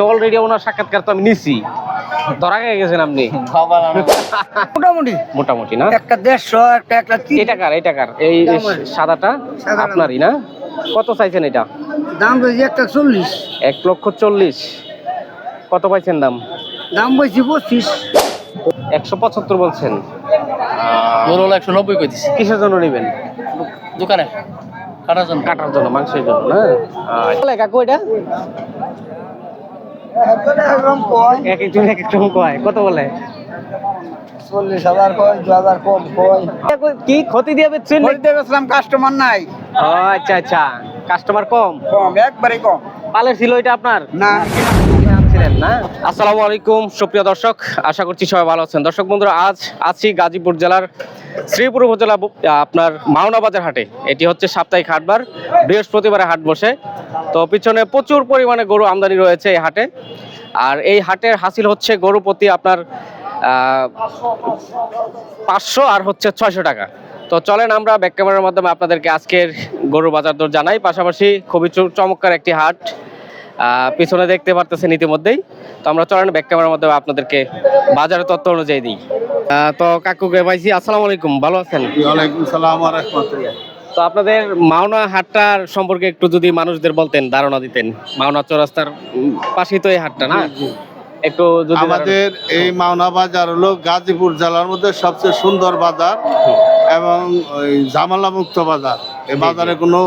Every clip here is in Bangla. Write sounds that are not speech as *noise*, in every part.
অলরেডি ওনার সাক্ষাৎকার তো আমি নিছি। ধরা গেছেন আপনি? মোটামুটি। মোটামুটি না? একটা দেড়শো একটা এই এই সাদাটা? সাদাটা। আপনারই না? কত চাইছেন এটা? দাম একটা চল্লিশ। এক লক্ষ চল্লিশ। কত পাইছেন দাম? দাম বেশি পঁচিশ। একশো পঁচাত্তর বলছেন। একশো নব্বই কই দিছি কিসের জন্য নেবেন? দোকানে। কাটার জন্য। কাটার জন্য মাংসের জন্য না? আচ্ছা। কাকু এটা? এক একজন এক এক কয় কত বলে? চল্লিশ হাজার কয় দু হাজার কম কয়। কি ক্ষতি দিয়ে বেচছেন? কাস্টমার নাই। আচ্ছা আচ্ছা। কাস্টমার কম? কম একবারে কম। পালের ছিল এটা আপনার? না। ছিলেন না? আসসালামু আলাইকুম, সুপ্রিয় দর্শক। আশা করছি সবাই ভালো আছেন। দর্শক বন্ধুরা, আজ আছি গাজীপুর জেলার শ্রীপুর উপজেলা, আপনার মাওনা বাজার হাটে। এটি হচ্ছে সাপ্তাহিক হাটবার বৃহস্পতিবারে হাট বসে। তো পিছনে প্রচুর পরিমাণে গরু আমদানি রয়েছে এই হাটে। আর এই হাটের হাসিল হচ্ছে গরু প্রতি আপনার পাঁচশো আর হচ্ছে ছয়শো টাকা। তো চলেন আমরা ব্যাক ক্যামেরার মাধ্যমে আপনাদেরকে আজকের গরু বাজার দর জানাই। পাশাপাশি খুবই চমৎকার একটি হাট। পিছনে দেখতে পারতেছেন ইতিমধ্যেই। তো আমরা চলেন ব্যাক ক্যামেরার মাধ্যমে আপনাদেরকে বাজারের তথ্য অনুযায়ী দিই। তো কাকুকে পাইছি আসসালামু আলাইকুম ভালো আছেন? ওয়ালাইকুম সালাম রাহমাতুল্লাহ। তো আপনাদের মাওনা হাটটার সম্পর্কে একটু যদি মানুষদের বলতেন ধারণা দিতেন। মাওনা চৌরাস্তার পাশেই তো এই হাটটা না? একটু যদি আমাদের এই মাওনা বাজার হলো গাজীপুর জেলার মধ্যে সবচেয়ে সুন্দর বাজার এবং ওই ঝামেলা মুক্ত বাজার। এই বাজারে কোনো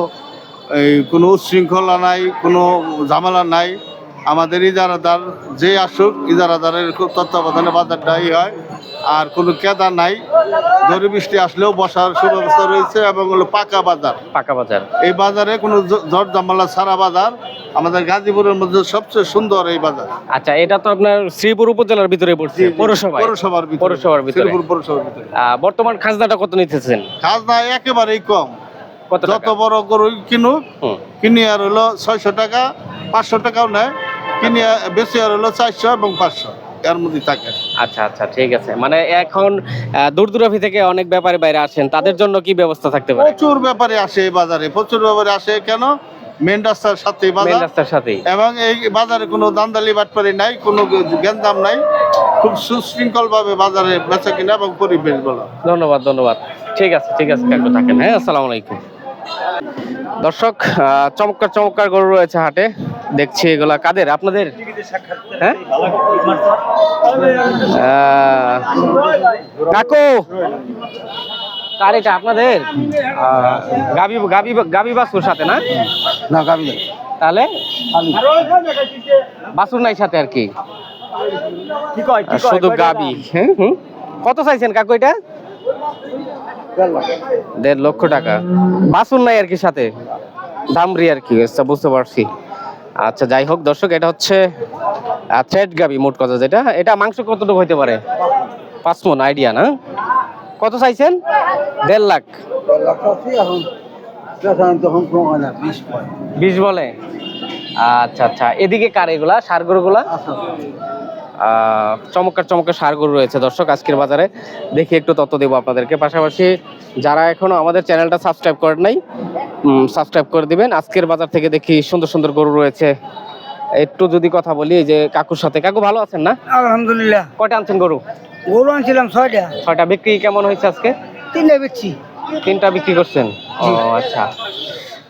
এই কোনো উচ্ছৃঙ্খলা নাই কোনো ঝামেলা নাই। আমাদের ইজারাদার যে আসুক ইজারাদারের খুব তত্ত্বাবধানে বাজারটাই হয় আর কোনো কেদা নাই। দড়ি বৃষ্টি আসলেও বসার সুব্যবস্থা রয়েছে এবং হলো পাকা বাজার। পাকা বাজার। এই বাজারে কোনো ঝড় ঝামেলা ছাড়া বাজার। আমাদের গাজীপুরের মধ্যে সবচেয়ে সুন্দর এই বাজার। আচ্ছা এটা তো আপনার শ্রীপুর উপজেলার ভিতরে পড়ছে পৌরসভায়। পৌরসভার ভিতরে। পৌরসভার ভিতরে। শ্রীপুর পৌরসভার ভিতরে। বর্তমান খাজনাটা কত নিতেছেন? খাজনা একেবারেই কম। যত বড় গরু কিনুক। কিনি আর হলো ছয়শো টাকা পাঁচশো টাকাও নেয় কিনি বেশি আর হলো চারশো এবং পাঁচশো এর মধ্যে থাকে। আচ্ছা আচ্ছা ঠিক আছে। মানে এখন দূর দূরাভি থেকে অনেক ব্যাপারে বাইরে আসেন তাদের জন্য কি ব্যবস্থা থাকতে পারে? প্রচুর ব্যাপারে আসে এই বাজারে প্রচুর ব্যাপারে আসে কেন? মেন রাস্তার সাথে মেন বাজার রাস্তার সাথেই। এবং এই বাজারে কোনো দান্দালি বাটপারি নাই কোনো গেন্দাম নাই খুব সুশৃঙ্খল ভাবে বাজারে বেচা কিনা এবং পরিবেশ বলা। ধন্যবাদ ধন্যবাদ। ঠিক আছে ঠিক আছে কাকু থাকেন। হ্যাঁ আসসালামু আলাইকুম। দর্শক আহ, চমৎকার চমৎকার গরু রয়েছে হাটে। দেখছি এগুলা কাদের? আপনাদের? হ্যাঁ? কাকু? কার এটা আপনাদের? গাবি গাবি গাবি বাসুর সাথে না? না গাবি তাহলে? বাসুর নাই সাথে আর কি? শুধু গাবি। হ্যাঁ হুম। কত চাইছেন কাকু এটা? দেড় লক্ষ টাকা। বাসুর নাই আর কি সাথে। দামরি আর কি আচ্ছা বুঝতে পারছি। আচ্ছা যাই হোক দর্শক এটা হচ্ছে থ্রেড গাবি মোট কথা যেটা। এটা মাংস কতটুকু হইতে পারে? পাঁচ মন আইডিয়া না? কত চাইছেন? দেড় লাখ। বিশ বলে। আচ্ছা আচ্ছা। এদিকে কার এগুলা? সার গরুগুলা আহ, চমৎকার চমৎকার সার গরু রয়েছে দর্শক আজকের বাজারে দেখি একটু তথ্য দেবো আপনাদেরকে। পাশাপাশি যারা এখনও আমাদের চ্যানেলটা সাবস্ক্রাইব করেন নাই সাবস্ক্রাইব করে দিবেন। আজকের বাজার থেকে দেখি সুন্দর সুন্দর গরু রয়েছে। একটু যদি কথা বলি যে কাকুর সাথে কাকু ভালো আছেন না? আলহামদুলিল্লাহ। কয়টা আনছেন গরু? গরু আনছিলাম ছয়টা। ছয়টা বিক্রি কেমন হয়েছে আজকে? তিনটা বিক্রি। তিনটা বিক্রি করছেন? ও আচ্ছা।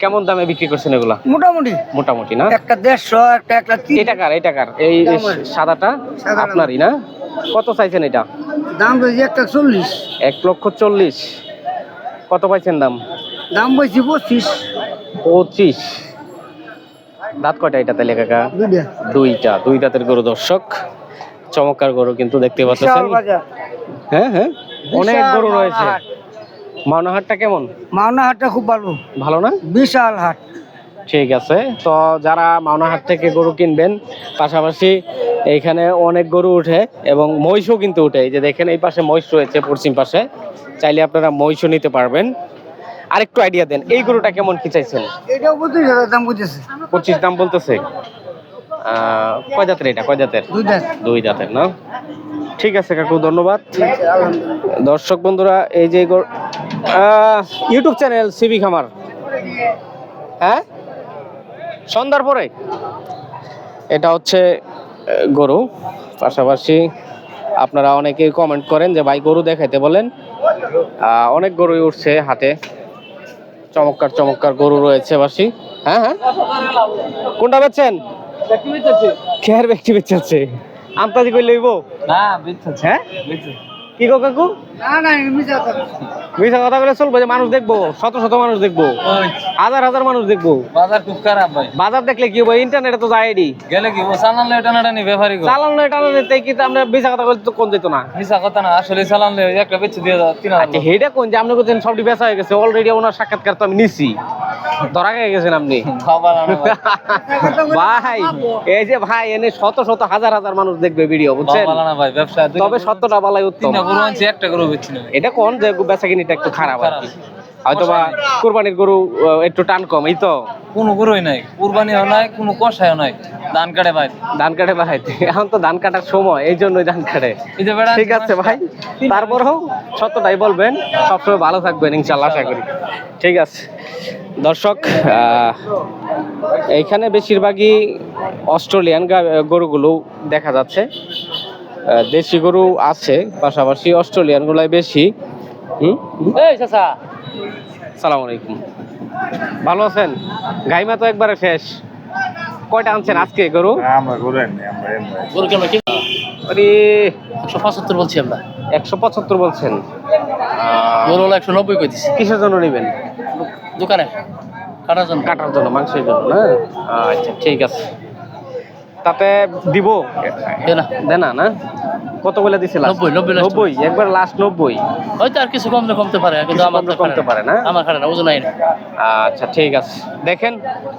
কেমন দামে বিক্রি করছেন এগুলা? মোটামুটি। মোটামুটি না? একটা দেড়শো একটা একটা এটা কার? এটা কার? এই সাদাটা। আপনারই না? কত চাইছেন এটা? দাম বেশি একটা চল্লিশ। এক লক্ষ চল্লিশ। কত পাইছেন দাম? দাম বেশি পঁচিশ। পঁচিশ। দাঁত কয়টা এটা তাহলে কাকা? দুইটা। দুই দাঁতের গরু দর্শক। চমৎকার গরু কিন্তু দেখতে পাচ্ছেন। হ্যাঁ হ্যাঁ। অনেক গরু রয়েছে। মাওনা হাটটা কেমন? মাওনা হাটটা খুব ভালো। ভালো না? বিশাল হাট। ঠিক আছে তো যারা মাওনা হাট থেকে গরু কিনবেন পাশাপাশি এইখানে অনেক গরু উঠে এবং মহিষও কিন্তু উঠে। এই যে দেখেন এই পাশে মহিষ রয়েছে পশ্চিম পাশে। চাইলে আপনারা মহিষও নিতে পারবেন। আরেকটু আইডিয়া দেন এই গরুটা কেমন কি চাইছেন? এটাও পঁচিশ হাজার দাম বুঝেছে পঁচিশ দাম বলতেছে? কয় জাতের এটা? কয় জাতের? দুই জাতের না? ঠিক আছে কাকু ধন্যবাদ। দর্শক বন্ধুরা এই যে ইউটিউব চ্যানেল সিবি খামার। হ্যাঁ? সন্ধ্যার পরে। এটা হচ্ছে গরু। পাশাপাশি আপনারা অনেকেই কমেন্ট করেন যে ভাই গরু দেখাইতে বলেন। অনেক গরুই উঠছে হাটে। চমৎকার চমৎকার গরু রয়েছে বাসি। হ্যাঁ হ্যাঁ? কোনটা বেচছেন? খেয়ার ব্যক্তি বেচাচ্ছে আমতাজি কই লইব? না বিচ্ছু হ্যাঁ? কি গো কাকু? মিশা কথা বলে চলবো যে মানুষ দেখব শত শত মানুষ দেখব হাজার হাজার মানুষ দেখব। বাজার খুব খারাপ ভাই। বাজার দেখলে কি হবে? ইন্টারনেটে তো যায় এডি। গেলে কি ও চালান লে টানা টানি ব্যাপারই গো চালানো এটা নিতে কি আমরা মিশা কথা বলতে কোন যেত না? মিশা কথা না আসলে চালান লে একটা বেচে দিয়ে দাও তিন হাজার আচ্ছা হেটা কোন? যে আপনি বলছেন সবটি বেচা হয়ে গেছে অলরেডি ওনার সাক্ষাৎকার তো আমি নিছি। ধরা খেয়ে গেছেন আপনি। *laughs* ভাই। এই যে ভাই এনে শত শত হাজার হাজার মানুষ দেখবে ভিডিও বুঝছেন? না ভাই ব্যবসা তবে সত্যটা বলাই উত্তম। একটা গরু বেচছি না। এটা কোন? যে বেচা কিনিটা একটু খারাপ আর কি হয়তো বা কোরবানির গরু একটু টান কম এই তো? কোনো গরুই নাই কুরবানিও নাই কোনো কষায়ও নাই। ধান কাটে ভাই। ধান কাটে বাড়াইতে এখন তো ধান কাটার সময় এই জন্যই ধান কাটে। ঠিক আছে ভাই তারপরেও সত্যটাই বলবেন সবসময় ভালো থাকবেন ইনশাল্লাহ আশা করি। ঠিক আছে। দর্শক আহ, এইখানে বেশিরভাগই অস্ট্রেলিয়ান গরুগুলো দেখা যাচ্ছে। দেশি গরু আছে পাশাপাশি অস্ট্রেলিয়ান গুলাই বেশি। হুম? সালাম আলাইকুম। ভালো আছেন? গাইমা তো একবারে শেষ। কয়টা আনছেন আজকে গরু? গরু কেন কি? আরে একশো পঁচাত্তর বলছি আমরা। একশো পঁচাত্তর বলছেন। গরু হলো একশো নব্বই কই দিছি কিসের জন্য নেবেন? দোকানে। কাটার জন্য। কাটার জন্য মাংসের জন্য না? আচ্ছা ঠিক আছে। তাতে দিব? দেনা না। কত বলে দিছে last? নব্বই, একবার লাস্ট নব্বই। হয়তো আর কিছু কমলে কমতে পারে কিন্তু আমার কমতে পারে না? আমার না ওজন নাই আচ্ছা ঠিক আছে। দেখেন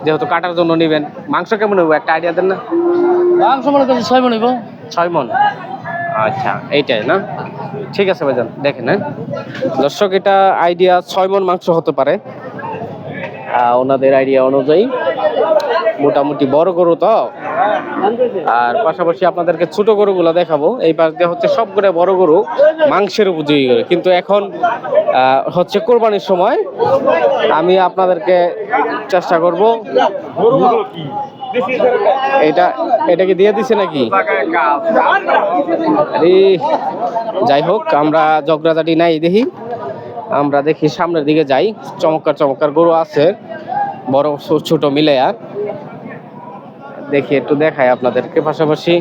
যেহেতু কাটার জন্য নেবেন মাংস কেমন হইব? একটা আইডিয়া দেন না? মাংস মনে করছি ছয় মন হইব। ছয় মন আচ্ছা এইটাই না? ঠিক আছে ভাইজান দেখেন হ্যাঁ? দর্শক এটা আইডিয়া ছয় মন মাংস হতে পারে। ওনাদের আইডিয়া অনুযায়ী মোটামুটি বড় গরু তো? আর পাশাপাশি আপনাদেরকে ছোট গরুগুলো দেখাবো। এই পাশ দিয়ে হচ্ছে সবগুলো বড় গরু, মাংসের উপযোগী গরু। কিন্তু এখন হচ্ছে কোরবানির সময়। আমি আপনাদেরকে চেষ্টা করব। এটা এটা কি দিয়ে দিছে নাকি? আরে, যাই হোক, আমরা জগরাজাটি নাই দেখি। আমরা দেখি সামনের দিকে যাই। চমৎকার চমৎকার গরু আছে। বড়, ছোট মিলে মিলেয়া দেখি, একটু দেখাই আপনাদেরকে। পাশাপাশি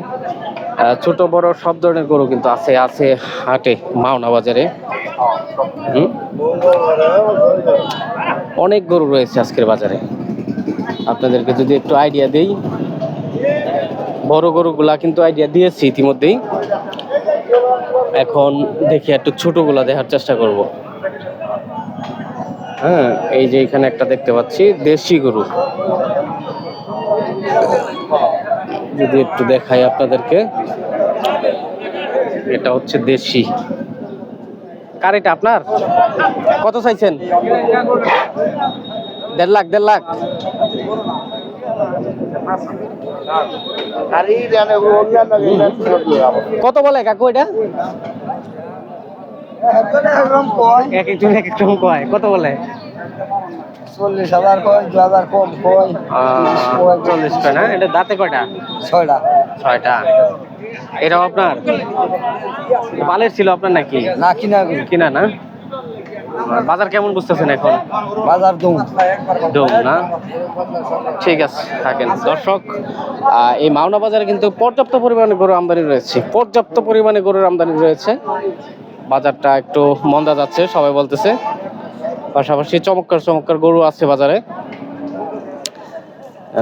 ছোট বড় সব ধরনের গরু কিন্তু আছে আছে হাটে, মাওনা বাজারে? অনেক গরু রয়েছে আজকের বাজারে। আপনাদেরকে যদি একটু আইডিয়া দেই, বড় গরুগুলা কিন্তু আইডিয়া দিয়েছি ইতিমধ্যেই। এখন দেখি একটু ছোটগুলা দেখার চেষ্টা করব। হ্যাঁ এই যে এখানে একটা দেখতে পাচ্ছি, দেশি গরু। যদি একটু দেখাই আপনাদেরকে এটা হচ্ছে দেশি। কার এটা আপনার? কত চাইছেন? দেড় লাখ দেড় লাখ। কত বলে কাকু এটা? এক একজন এক এক রকম কয় কত বলে? চল্লিশ হাজার কয় দু হাজার কম কয়। চল্লিশ কয় না? এটা দাঁতে কয়টা? ছয়টা। ছয়টা। এটাও আপনার? পালের ছিল আপনার নাকি? না কিনা কিনা না? বাজার কেমন বুঝতেছেন এখন? বাজার দুম। ডোম না? ঠিক আছে থাকেন। দর্শক এই মাওনা বাজারে কিন্তু পর্যাপ্ত পরিমাণে গরুর আমদানি রয়েছে। পর্যাপ্ত পরিমাণে গরুর আমদানি রয়েছে। বাজারটা একটু মন্দা যাচ্ছে সবাই বলতেছে। পাশাপাশি চমৎকার চমৎকার গরু আছে বাজারে।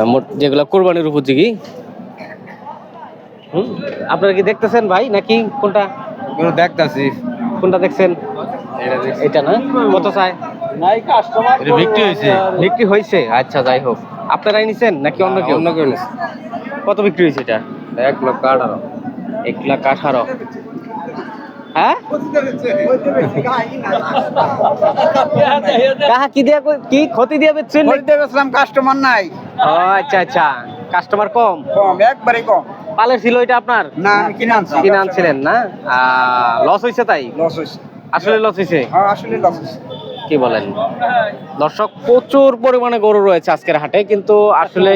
মোট- যেগুলো কোরবানির উপযোগী। হুম? আপনারা কি দেখতেছেন ভাই নাকি কোনটা? দেখতাছি। কোনটা দেখছেন? এটা না? কত চাই এটা বিক্রি হয়েছে। বিক্রি হয়েছে? আচ্ছা যাই হোক। আপনারাই নিছেন নাকি অন্য কেউ? অন্য কেউ। কত বিক্রি হয়েছে এটা? এক লক্ষ আঠারো। এক লাখ আঠারো। হ্যাঁ? কাহা কি দিয়া কি ক্ষতি দিয়ে বেচছেন কাস্টমার নাই। ও আচ্ছা আচ্ছা। কাস্টমার কম। কম একবারে কম। পালের ছিল এটা আপনার? না আমি কিনে আনছি। কিনে আনছিলেন না? লস তাই? লস আসলে লস হ্যাঁ আসলে লস কি বলেন? দর্শক প্রচুর পরিমাণে গরু রয়েছে আজকের হাটে কিন্তু আসলে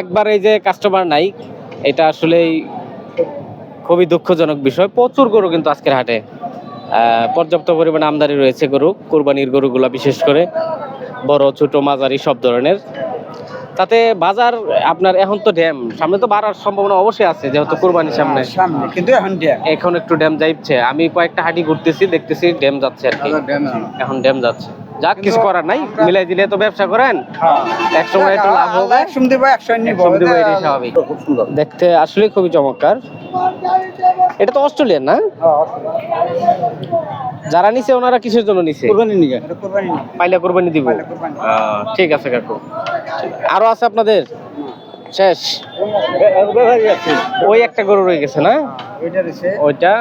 একবার এই যে কাস্টমার নাই এটা আসলেই খুবই দুঃখজনক বিষয়। প্রচুর গরু কিন্তু আজকের হাটে। পর্যাপ্ত পরিমাণে আমদানি রয়েছে গরু কোরবানির গরুগুলা বিশেষ করে। বড় ছোট মাঝারি সব ধরনের। তাতে বাজার আপনার এখন তো ড্যাম। সামনে তো বাড়ার সম্ভাবনা অবশ্যই আছে যেহেতু কোরবানির সামনে। সামনে কিন্তু এখন ড্যাম। এখন একটু ড্যাম যাইছে আমি কয়েকটা হাঁটি ঘুরতেছি দেখতেছি ড্যাম যাচ্ছে আর কি। এখন ড্যাম যাচ্ছে। যাক কিছু করার নাই মিলাই দিলে তো ব্যবসা করেন। এক সময় একটু লাভ হবে। একশো দিব একশো নিব একশো এটাই স্বাভাবিক। দেখতে আসলে খুবই চমৎকার। এটা তো অস্ট্রেলিয়ান না? যারা নিছে ওনারা কিসের জন্য নিছে? কুরবানি নিগে এটা কোরবানি না পাইলে কোরবানি দিব। ঠিক আছে কাকু। আরও আছে আপনাদের? শেষ। ওই একটা গরু রয়ে গেছে না? ওইটা?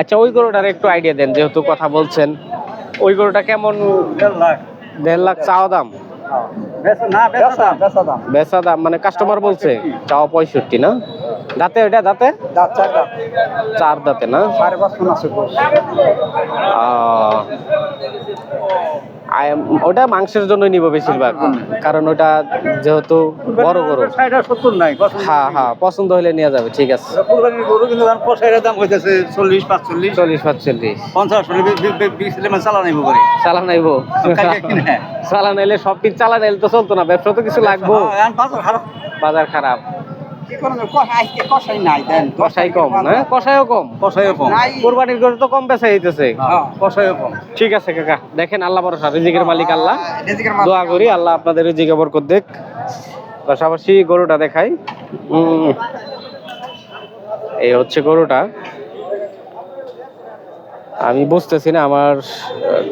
আচ্ছা ওই গরুটার একটু আইডিয়া দেন যেহেতু কথা বলছেন। ওই গরুটা কেমন? দেড় লাখ চাওয়া দাম। বেচা দাম মানে কাস্টমার বলছে চাওয়া পঁয়ষট্টি না? দাঁতে ওইটা দাঁতে? চার চার দাঁতে না? সাড়ে পাঁচ ওটা মাংসের জন্য নিব বেশিরভাগ। কারণ ওটা যেহেতু বড় গরু। ষাট সত্তর নাই হ্যাঁ হ্যাঁ পছন্দ হলে নিয়ে যাবে ঠিক আছে। কোরবানির গরু কিন্তু দাম হইতেছে চল্লিশ পাঁচচল্লিশ। চল্লিশ পাঁচচল্লিশ। পঞ্চাশ মানে চালা করে চালান। চালান এলে সব কিছু চালান এলে তো চলতো না ব্যবসা তো কিছু লাগবো। হ্যাঁ, বাজার খারাপ। বাজার কষাই আজকে কষাই নাই দেন কষাই কম না কষাইও কম। কষাইও কম? কোরবানির গরু তো কম বেচা হইতেছে। কষাইও কম। ঠিক আছে কাকা। দেখেন আল্লাহ ভরসা রিজিকের মালিক আল্লাহ। দোয়া করি আল্লাহ। আপনাদের রিজিকে বরকত দেখ। পাশাপাশি গরুটা দেখাই। এই হচ্ছে গরুটা। আমি বুঝতেছি না আমার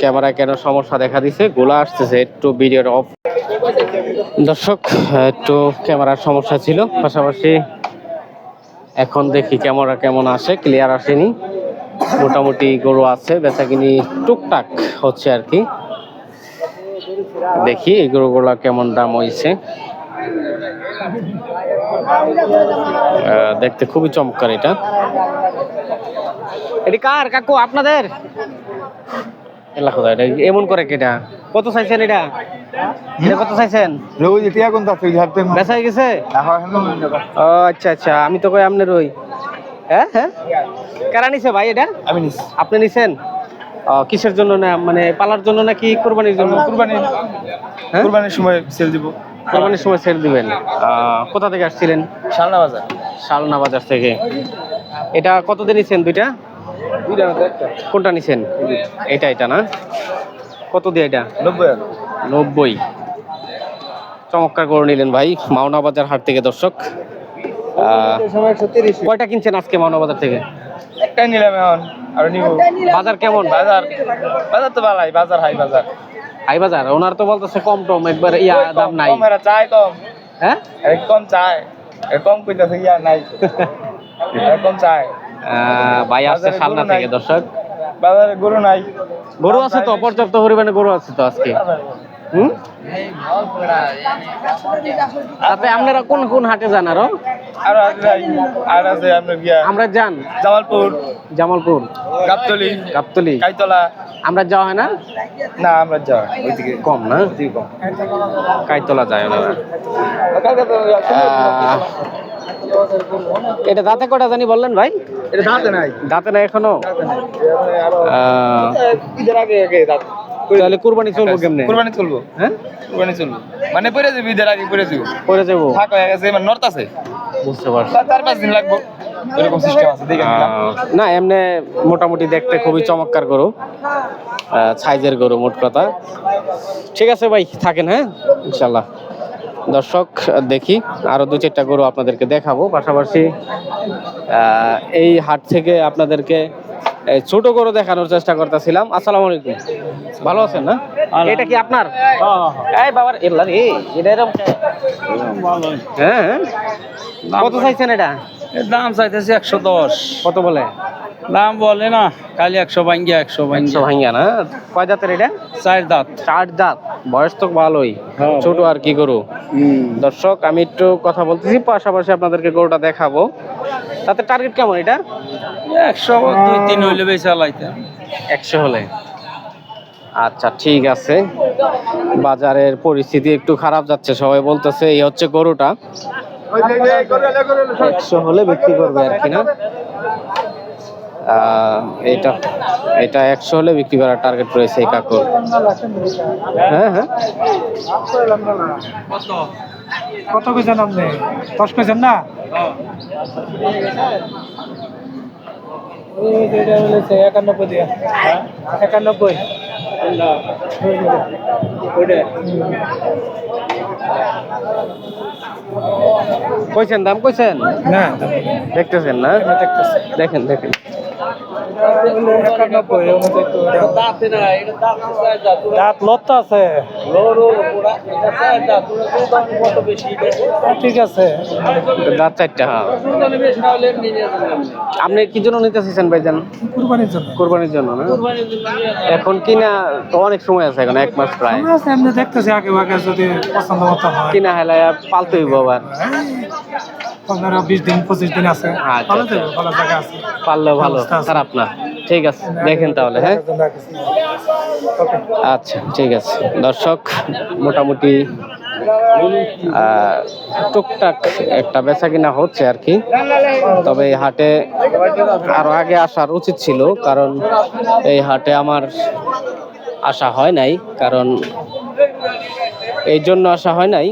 ক্যামেরা কেন সমস্যা দেখা দিছে। গোলা আসতেছে একটু ভিডিওর অফ দর্শক, একটু ক্যামেরার সমস্যা ছিল, পাশাপাশি এখন দেখি ক্যামেরা কেমন আসে ক্লিয়ার আসেনি। মোটামুটি গরু আছে, বেচাকিনি টুকটাক হচ্ছে আর কি। দেখি এই গরুগুলা কেমন দাম হয়েছে দেখতে খুবই চমৎকার এটা। এটি কার, কাকু, আপনাদের? এমন করে কেটা? কত চাইছেন এটা? এটা কত চাইছেন? রোজ এতিয়া কোন তাতে ঝাড়তে বেচা হয়ে গেছে? ও আচ্ছা আচ্ছা আমি তো কই আপনার ওই হ্যাঁ হ্যাঁ কারা নিছে ভাই এটা? আমি আপনি নিছেন? কিসের জন্য না মানে পালার জন্য নাকি কোরবানির জন্য? কুরবানি। হ্যাঁ? সময় সেল দিব। কোরবানির সময় ছেড়ে দিবেন। আহ, কোথা থেকে আসছিলেন? শালনা বাজার। শালনা বাজার থেকে। এটা কত দিয়ে নিছেন দুইটা? দুইটা কোনটা নিছেন? এটা এটা না? কত দিয়ে এটা? নব্বই নব্বই। চমৎকার করে নিলেন ভাই মাওনা বাজার হাট থেকে দর্শক। কয়টা কিনছেন আজকে মাওনা বাজার থেকে? একটাই নিলাম এখন আর নিব। বাজার কেমন? বাজার বাজার তো ভালাই বাজার হাই বাজার। হাই বাজার? ওনার তো বলতেছে কম টম একবার ইয়া দাম নাই। কম এরা চায় কম। হ্যাঁ? কম চায়। কম কইতাছে ইয়া নাই। কম চায়। ভাই আসছে গরু থেকে দর্শক। বাজারে গরু নাই। গরু আছে তো পর্যাপ্ত পরিমাণে গরু আছে তো আজকে। হুম? তাতে আপনারা কোন কোন হাটে যান আরও? আর আর আছে আপনার গিয়া আমরা যান। জামালপুর। জামালপুর। গাবতলি। গাবতলি। কাইতলা। আমরা যাওয়া হয় না? না আমরা যাই ওইদিকে। কম না? কম। কাইতলা যায় ওনারা এটা দাঁতে কটা জানি বললেন ভাই? এটা দাঁতে নাই। দাঁতে নাই এখনও? আগে আগে দাঁত। তাহলে কুরবানি চলবো কেমনে? কুরবানি চলবো। হ্যাঁ? কুরবানি চলবো। মানে পরে যাবি ঈদের আগে পরে যাব। করে যাব। থাক হয়ে গেছে মানে নর্থ আছে। বুঝতে পারছি। চার পাঁচ দিন লাগবো। এরকম সিস্টেম আছে দেখে না এমনি মোটামুটি দেখতে খুবই চমৎকার গরু। সাইজের গরু মোট কথা। ঠিক আছে ভাই থাকেন হ্যাঁ? ইনশাল্লাহ দর্শক দেখি আরও দু চারটা গরু আপনাদেরকে দেখাবো। পাশাপাশি এই হাট থেকে আপনাদেরকে ছোট করে দেখানোর চেষ্টা করতেছিলাম। আসসালামু আলাইকুম। ভালো আছেন না? এটা কি আপনার? এই বাবার এল্লা রে এটা এরকম হ্যাঁ হ্যাঁ। কত চাইছেন এটা? দাম চাইতেছি একশো দশ। কত বলে? দাম বলে না কালি একশো ভাঙ্গিয়া একশো একশো ভাঙ্গিয়া না? কয় জাতের এটা? চার দাঁত। চার দাঁত। বয়স তো ভালোই। হ্যাঁ। ছোট আর কি গরু। দর্শক আমি একটু কথা বলতেছি পাশাপাশি আপনাদেরকে গরুটা দেখাবো। তাতে টার্গেট কেমন এটা? একশো দুই তিন হইলে বেশি চালাইতে। একশো হলে। আচ্ছা ঠিক আছে। বাজারের পরিস্থিতি একটু খারাপ যাচ্ছে সবাই বলতেছে এই হচ্ছে গরুটা। একশো হলে বিক্রি করবে আর কি না? এটা এটা একশো হলে বিক্রি করার টার্গেট রয়েছে এই কাকুর। হ্যাঁ হ্যাঁ। কত কইছেন আপনি? দশ কইছেন না? একানব্বই। দিয়া একানব্বই কইছেন দাম কইছেন? না। দেখতেছেন না? দেখেন দেখেন। একানব্বই দাঁত লত্ত আছে। ঠিক আছে। দাঁত চারটা হ্যাঁ। আপনি কি জন্য নিতে চাইছেন ভাইজান? কুরবানির জন্য। কোরবানির জন্য না? এখন কিনা তো অনেক সময় আছে এখন এক মাস প্রায়। দেখতেছি আগে আগে যদি পছন্দ মতো কিনা হেলায় পালতে হইব আবার। পনেরো বিশ দিন পঁচিশ দিন আছে। আচ্ছা, ভালো আচ্ছা। দেবে ভালো জায়গা আছে। পারলেও ভালো খারাপ না। ঠিক আছে দেখেন তাহলে হ্যাঁ? আচ্ছা ঠিক আছে। দর্শক মোটামুটি টুকটাক একটা বেচা কিনা হচ্ছে আর কি। তবে এই হাটে আরও আগে আসার উচিত ছিল কারণ এই হাটে আমার আসা হয় নাই কারণ এই জন্য আসা হয় নাই।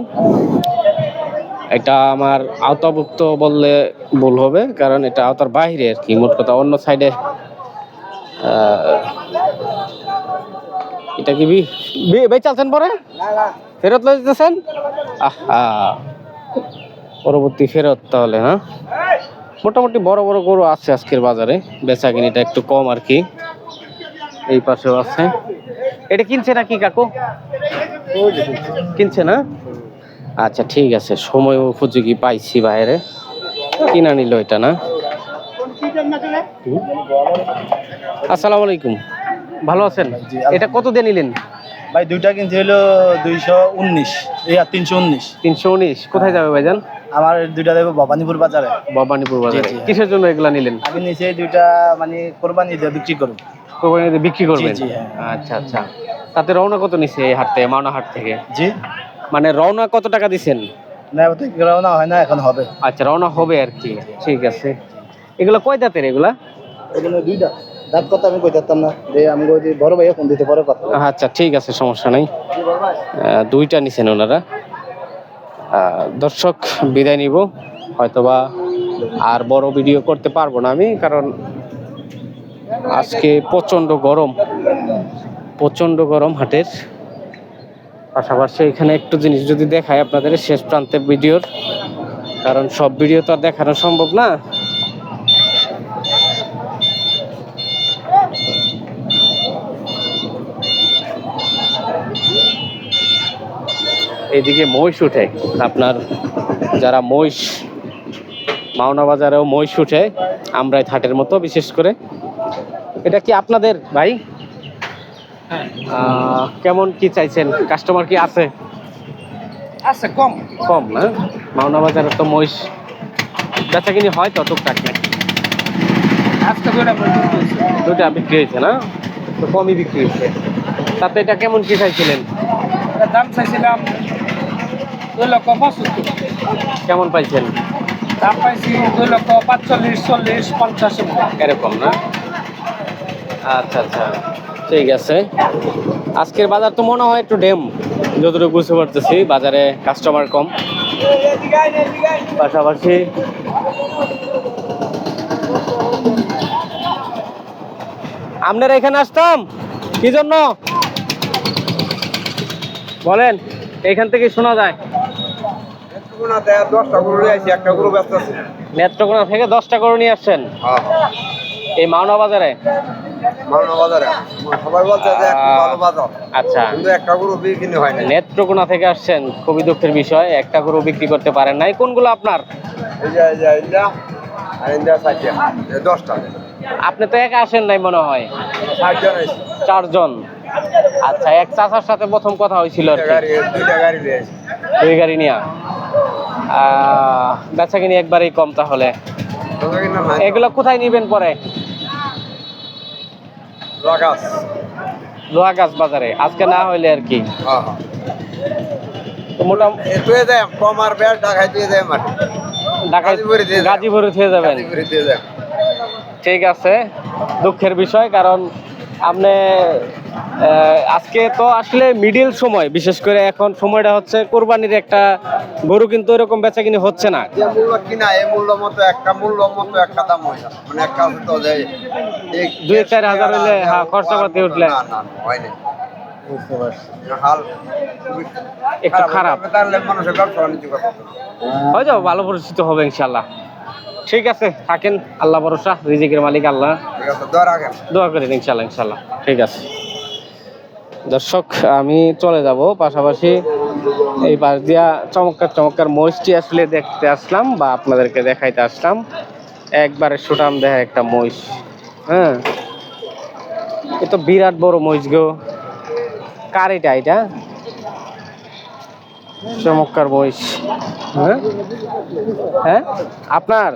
এটা আমার আওতাভুক্ত বললে ভুল হবে, কারণ এটা আওতার বাইরে আর কি, মোট কথা অন্য সাইডে এটা কি বি- বেচালছেন পরে? ফেরত লয়ে যেতেছেন? আহা, পরবর্তী ফেরত তাহলে হ্যাঁ? মোটামুটি বড় বড় গরু আছে আজকের বাজারে বেচা কিনিটা একটু কম আর কি, এই পাশেও আছে। এটা কিনছে নাকি কাকু? কিনছে না? আচ্ছা ঠিক আছে। সময় উপযোগী পাইছি বাইরে। কিনা নিল এটা না। আসসালামু আলাইকুম। ভালো আছেন? এটা কত দিয়ে নিলেন? ভাই দুইটা কিনতে হলো দুইশো উনিশ। এই আর তিনশো উনিশ। তিনশো উনিশ। কোথায় যাবে ভাইজান? আমার দুইটা দেবো ভবানীপুর বাজারে। ভবানীপুর বাজারে। কিসের জন্য এগুলা নিলেন? আমি নিচে দুইটা মানে কোরবানি দিয়ে বিক্রি করব। কোরবানিতে বিক্রি করবেন? হ্যাঁ। আচ্ছা আচ্ছা। তাতে রওনা কত নিছে এই হাট থেকে মাওনা হাট থেকে? জি? মানে রওনা কত টাকা দিছেন? না ওটা না হয় না এখন হবে। আচ্ছা রওনা হবে আর কি। ঠিক আছে। এগুলো কয় দাঁতের এগুলা? এখানে দুইটা। দাঁত কথা আমি কই দিতাম না। যে আমি কই দিই, বড় ভাইয়া ফোন দিতে পরে কথা আচ্ছা ঠিক আছে সমস্যা নাই। দুইটা নিছেন ওনারা। দর্শক বিদায় নিব। হয়তোবা আর বড় ভিডিও করতে পারব না আমি কারণ আজকে প্রচণ্ড গরম। প্রচণ্ড গরম হাটের। পাশাপাশি এখানে একটু জিনিস যদি দেখায় আপনাদের, শেষ প্রান্তে ভিডিওর। কারণ সব ভিডিও তো আর দেখানো সম্ভব না। এইদিকে মহিষ উঠে। আপনার যারা মহিষ, মাওনা বাজারেও মহিষ উঠে, আমরাই থাটের মতো বিশেষ করে। এটা কি আপনাদের, ভাই? কেমন কি চাইছেন? কাস্টমার কি আছে? আছে কম। কম না? মাওনা বাজারে তো মহিষ বেচা কিনি হয় তো টুকটাক আজকে। দুটা বিক্রি হয়েছে। না? তো কমই বিক্রি হয়েছে। তাতে এটা কেমন কি চাইছিলেন? দাম চাইছিলাম দুই লক্ষ পঁচাত্তর কেমন পাইছেন? দাম পাইছি দুই লক্ষ পাঁচচল্লিশ চল্লিশ পঞ্চাশ। এরকম না? আচ্ছা আচ্ছা। ঠিক আছে। আজকের বাজার তো মনে হয় একটু ডেম। যতটুকু বুঝতে পারতেছি বাজারে কাস্টমার কম। পাশাপাশি আপনারা এখানে আসতাম? কি জন্য? বলেন এখান থেকে শোনা যায়। নেত্রকোনা থেকে দশটা করে নিয়ে আসছেন। এই মাওনা বাজারে? আচ্ছা। নেত্রকোনা থেকে আসছেন খুবই দুঃখের বিষয় একটা গরু বিক্রি করতে পারেন নাই। কোনগুলো আপনার? আপনি তো একা আসেন নাই মনে হয়? চারজন আচ্ছা এক চাচার সাথে প্রথম কথা হয়েছিল দুই গাড়ি নিয়ে? বেচা কিনি একবারেই কম তাহলে। এগুলো কোথায় নিবেন পরে? লোহাগাছ বাজারে আজকে না হইলে আর কি? হ্যাঁ গাজীপুরে যাবেন। দেয় ঠিক আছে দুঃখের বিষয় কারণ আপনি আজকে তো আসলে মিডিল সময় বিশেষ করে এখন সময়টা হচ্ছে কোরবানির একটা গরু কিন্তু এরকম বেচা কিনি হচ্ছে না। যে মূল্য কিনা এই মূল্য মতো একটা মূল্য মতো একটা দাম হয় না। মানে একটা তো যে দুই চার হাজার হইলে, হ্যাঁ, খরচাপাতি উঠলে। না না হয় না বুঝতে পারছি। হাল একটু খারাপ। তাহলে মানুষের ব্যবসা বাণিজ্য করতে হবে। হয়ে যাবে ভালো পরিস্থিতি হবে ইনশাল্লাহ ঠিক আছে থাকেন। আল্লাহ ভরসা রিজিকের মালিক আল্লাহ। দোয়া করেন ইনশাল্লাহ ইনশাল্লাহ ঠিক আছে। দর্শক আমি চলে যাব। পাশাপাশি এই পাশ দিয়া চমৎকার চমৎকার মহিষটি আসলে দেখতে আসলাম বা আপনাদেরকে দেখাইতে আসলাম। একবারে সুটাম দেখা একটা মহিষ হ্যাঁ? এ তো বিরাট বড় মহিষ গো। কার এটা এটা? চমৎকার মহিষ হ্যাঁ? হ্যাঁ? আপনার?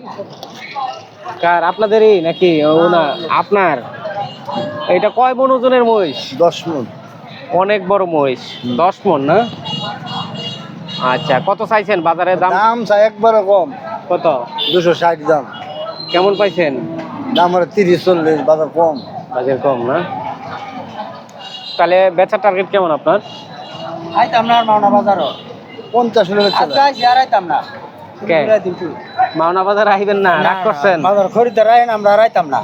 কার? আপনাদেরই নাকি? ও না আপনার? এটা কয় মন ওজনের মহিষ দশ মন। অনেক বড় মহিষ দশ মন না? আচ্ছা কত চাইছেন বাজারে দাম? দাম চাই একবারে কম। কত? দুশো ষাট দাম। কেমন পাইছেন? দাম আর তিরিশ চল্লিশ বাজার কম। বাজার কম না? তাহলে বেচার টার্গেট কেমন আপনার? আইতাম না মাওনা বাজারও। পঞ্চাশ হলে না। কে? মাওনা বাজার আইবেন না রাগ করছেন? খরিদ্দার আইন আমরা আর আইতাম না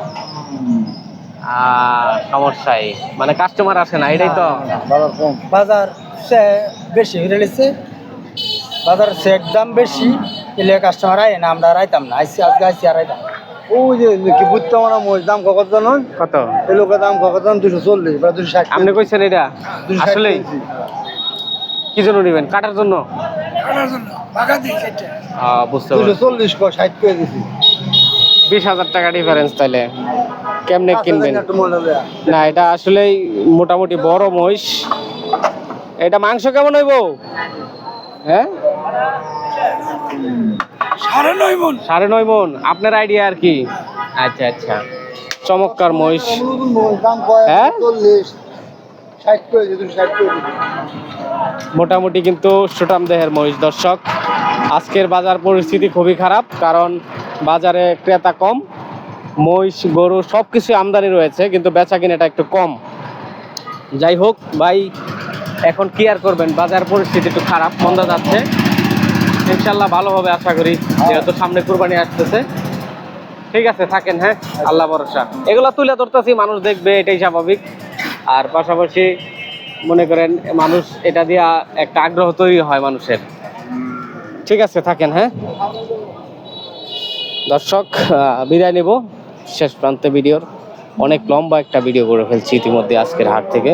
সমস্যাই। মানে কাস্টমার আসে না এটাই তো। বাজার সে বেশি হয়ে গেছে। বাজার সে একদম বেশি এলে কাস্টমার আয় না আমরা আর আইতাম না। আইসি আজকে আইসি আর আইতাম ওই যে কি বুঝতে আমার মহিষ দাম কত জানো? কত? এই লোকের দাম কত জানো? দুশো চল্লিশ বা দুশো ষাট। আপনি কইছেন এটা? আসলেই? কি জন্য নেবেন? কাটার জন্য? বুঝতে পারছি। চল্লিশ কো ষাট করে দিছি। বিশ হাজার টাকা ডিফারেন্স তাইলে। কেমনে কিনবেন? মনে হবে না এটা আসলেই মোটামুটি বড় মহিষ। এটা মাংস কেমন হইব? হ্যাঁ? সাড়ে নয় মন। সাড়ে নয় মন। আপনার আইডিয়া আর কি? আচ্ছা আচ্ছা। চমৎকার মহিষ। হ্যাঁ? মোটামুটি কিন্তু সুটাম দেহের মহিষ, দর্শক। আজকের বাজার পরিস্থিতি খুবই খারাপ, কারণ বাজারে ক্রেতা কম, মহিষ, গরু সব কিছু আমদানি রয়েছে, কিন্তু বেচা কিনাটা একটু কম। যাই হোক, ভাই, এখন কি আর করবেন? বাজার পরিস্থিতি একটু খারাপ, মন্দা যাচ্ছে। ইনশাল্লাহ ভালো হবে, আশা করি, যেহেতু সামনে কুরবানি আসতেছে। ঠিক আছে, থাকেন হ্যাঁ? আল্লাহ ভরসা। এগুলো তুলে ধরতেছি, মানুষ দেখবে, এটাই স্বাভাবিক। আর পাশাপাশি মনে করেন মানুষ এটা দিয়ে একটা আগ্রহ তৈরি হয় মানুষের। ঠিক আছে, থাকেন হ্যাঁ? দর্শক বিদায় নেব। শেষ প্রান্তে ভিডিওর অনেক লম্বা একটা ভিডিও করে ফেলছি ইতিমধ্যে আজকের হাট থেকে।